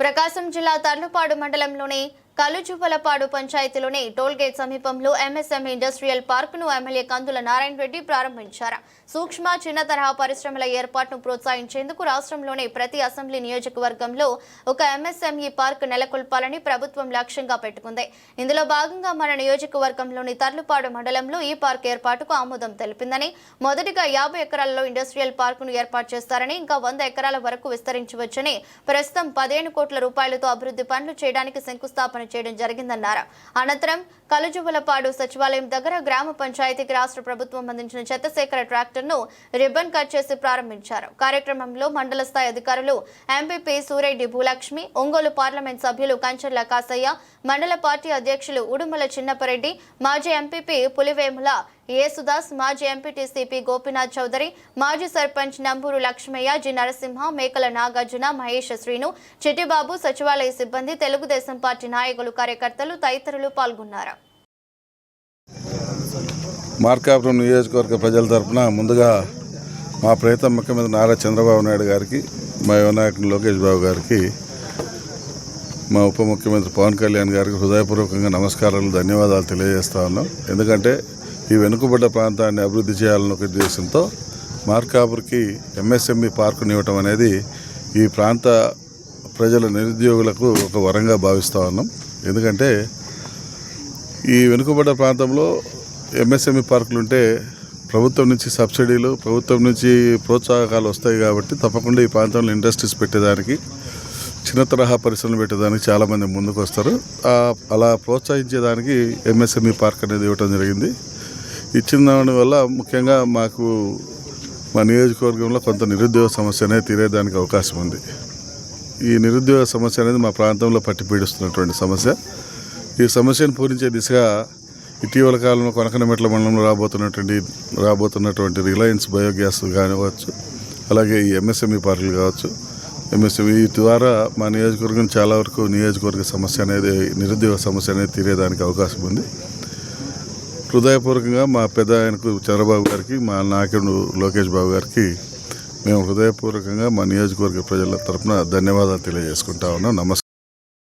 ప్రకాశం జిల్లా తర్లుపాడు మండలంలోని కలుజువలపాడు పంచాయతీలోని టోల్గేట్ సమీపంలో ఎంఎస్ఎం ఇండస్ట్రియల్ పార్కును ఎమ్మెల్యే కందుల నారాయణ రెడ్డి ప్రారంభించారు. సూక్ష్మ చిన్న తరహా పరిశ్రమల ఏర్పాటును ప్రోత్సహించేందుకు రాష్ట్రంలోని ప్రతి అసెంబ్లీ నియోజకవర్గంలో ఒక ఎంఎస్ఎంఈ పార్క్ నెలకొల్పాలని ప్రభుత్వం లక్ష్యంగా పెట్టుకుంది. ఇందులో భాగంగా మన నియోజకవర్గంలోని తర్లుపాడు మండలంలో ఈ పార్క్ ఏర్పాటుకు ఆమోదం తెలిపిందని మొదటిగా యాభై ఎకరాలలో ఇండస్ట్రియల్ పార్కును ఏర్పాటు చేస్తారని ఇంకా వంద ఎకరాల వరకు విస్తరించవచ్చని ప్రస్తుతం పదిహేను కోట్ల రూపాయలతో అభివృద్ధి పనులు చేయడానికి శంకుస్థాపన చేయడం జరిగిందన్నారు. అనంతరం కలుజువలపాడు సచివాలయం దగ్గర గ్రామ పంచాయతీకి రాష్ట్ర ప్రభుత్వం అందించిన చెత్త సేకరణ ట్రాక్టర్ను రిబ్బన్ కట్ చేసి ప్రారంభించారు. కార్యక్రమంలో మండల స్థాయి అధికారులు ఎంపీపీ సూరెడ్డి భూలక్ష్మి ఒంగోలు పార్లమెంట్ సభ్యులు కంచర్ల కాసయ్య మండల పార్టీ అధ్యక్షులు ఉడుమల చిన్నపరెడ్డి మాజీ ఎంపీపీ పులివేముల యేసుదాస్ మాజీ ఎంపీటీసీపీ గోపీనాథ్ చౌదరి మాజీ సర్పంచ్ నంబూరు లక్ష్మయ్య జి నరసింహ మేకల నాగార్జున మహేష్ శ్రీను చిట్టిబాబు సచివాలయ సిబ్బంది తెలుగుదేశం పార్టీ నాయకులు కార్యకర్తలు తదితరులు పాల్గొన్నారు. మార్కాపురం నియోజకవర్గ ప్రజల తరఫున ముందుగా మా ప్రియతమ ముఖ్యమంత్రి నారా చంద్రబాబు నాయుడు గారికి మా యువ నాయకుడు లోకేష్ బాబు గారికి మా ఉప ముఖ్యమంత్రి పవన్ కళ్యాణ్ గారికి హృదయపూర్వకంగా నమస్కారాలు ధన్యవాదాలు తెలియజేస్తా ఉన్నాం. ఎందుకంటే ఈ వెనుకబడ్డ ప్రాంతాన్ని అభివృద్ధి చేయాలన్న ఒక ఉద్దేశంతో మార్కాపురికి ఎంఎస్ఎంఈ పార్కుని ఇవ్వటం అనేది ఈ ప్రాంత ప్రజల నిరుద్యోగులకు ఒక వరంగా భావిస్తూ ఉన్నాం. ఎందుకంటే ఈ వెనుకబడ్డ ప్రాంతంలో ఎంఎస్ఎంఈ పార్కులు ఉంటే ప్రభుత్వం నుంచి సబ్సిడీలు ప్రభుత్వం నుంచి ప్రోత్సాహకాలు వస్తాయి కాబట్టి తప్పకుండా ఈ ప్రాంతంలో ఇండస్ట్రీస్ పెట్టేదానికి చిన్న తరహా పరిశ్రమలు పెట్టేదానికి చాలామంది ముందుకు వస్తారు అలా ప్రోత్సహించేదానికి ఎంఎస్ఎంఈ పార్క్ అనేది ఇవ్వటం జరిగింది. ఇచ్చిన దాని వల్ల ముఖ్యంగా మాకు మా నియోజకవర్గంలో కొంత నిరుద్యోగ సమస్య అనేది తీరేదానికి అవకాశం ఉంది. ఈ నిరుద్యోగ సమస్య అనేది మా ప్రాంతంలో పట్టి పీడిస్తున్నటువంటి సమస్య. ఈ సమస్యను పూరించే దిశగా ఇటీవల కాలంలో కొనకనమెట్ల మండలంలో రాబోతున్నటువంటి రాబోతున్నటువంటి రిలయన్స్ బయోగ్యాస్ కానివచ్చు అలాగే ఈ ఎంఎస్ఎంఈ పార్కులు కావచ్చు ఎంఎస్ఎంఈ ద్వారా మా నియోజకవర్గం చాలా వరకు నియోజకవర్గ సమస్య అనేది నిరుద్యోగ సమస్య అనేది తీరేదానికి అవకాశం ఉంది. హృదయపూర్వకంగా మా పెద్ద ఆయనకు చంద్రబాబు గారికి మా నాయకుడు లోకేష్ బాబు గారికి మేము హృదయపూర్వకంగా మా నియోజకవర్గ ప్రజల తరపున ధన్యవాదాలు తెలియజేసుకుంటా ఉన్నాం. నమస్కారం.